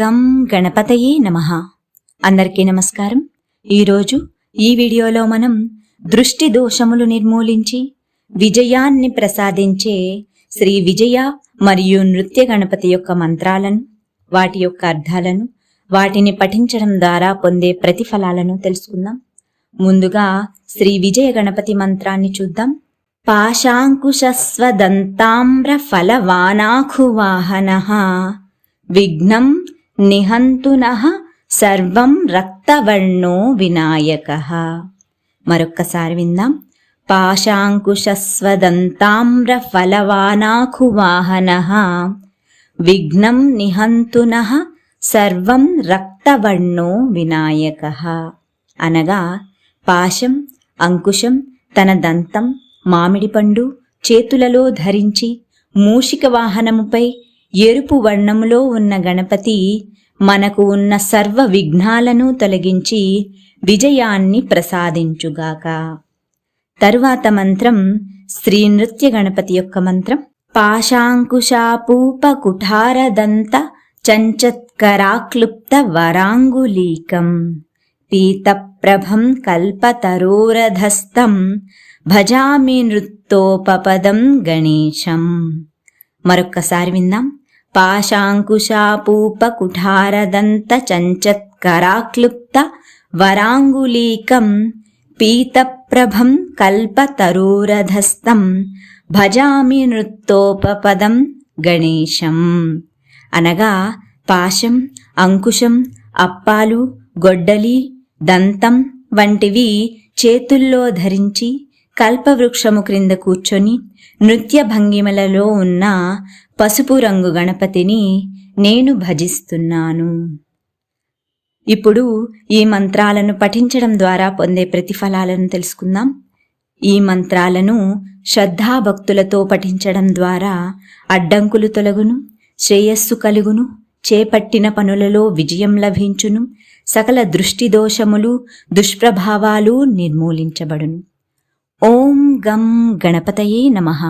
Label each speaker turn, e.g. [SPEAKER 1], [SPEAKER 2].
[SPEAKER 1] గం గణపతయే నమ. అందరికీ నమస్కారం. ఈరోజు ఈ వీడియోలో మనం దృష్టి దోషములు నిర్మూలించి విజయాన్ని ప్రసాదించే శ్రీ విజయ మరియు నృత్య గణపతి యొక్క మంత్రాలను వాటి యొక్క అర్థాలను వాటిని పఠించడం ద్వారా పొందే ప్రతిఫలాలను తెలుసుకుందాం. ముందుగా శ్రీ విజయ గణపతి మంత్రాన్ని చూద్దాం. పాశాంకుశస్వదంతామ్ర ఫలవానాఖువాహన విఘ్నం నిహంతున సర్వం రక్తవర్ణో వినాయక. మరొక్కసారి విందాం. పాశాంకుశస్వదంతామ్ర ఫలవానాఖువాహన విఘ్నం నిహంతున సర్వం రక్తవర్ణో వినాయక. అనగా పాశం అంకుశం తన దంతం మామిడి పండు చేతులలో ధరించి మూషిక వాహనముపై ఎరుపు వర్ణములో ఉన్న గణపతి మనకు ఉన్న సర్వ విఘ్నాలను తొలగించి విజయాన్ని ప్రసాదించుగాక. తరువాత మంత్రం శ్రీ నృత్య గణపతి యొక్క మంత్రం. పాశాంకుశాపూప కుఠారదంత చంచత్కరాక్లుప్త వరాంగులీకం. పీతప్రభం కల్పతరోరధస్తం భజామి నృత్తోపపదం గణేశం. మరొక్కసారి విందాం. పాశాంకుశాపూప కుఠారదంత చంచత్కరాక్లుప్త వరాంగులీకం పీతప్రభం కల్పతరోరధస్థం భజామి నృత్తోపపదం గణేశం. అనగా పాశం అంకుశం అప్పాలు గొడ్డలి దంతం వంటివి చేతుల్లో ధరించి కల్పవృక్షము క్రింద కూర్చొని నృత్య భంగిమలలో ఉన్న పసుపు రంగు గణపతిని నేను భజిస్తున్నాను. ఇప్పుడు ఈ మంత్రాలను పఠించడం ద్వారా పొందే ప్రతిఫలాలను తెలుసుకుందాం. ఈ మంత్రాలను శ్రద్ధాభక్తులతో పఠించడం ద్వారా అడ్డంకులు తొలగును శ్రేయస్సు కలుగును చేపట్టిన పనులలో విజయం లభించును సకల దృష్టి దోషములు దుష్ప్రభావాలు నిర్మూలించబడును. ఓం గం గణపతయే నమః.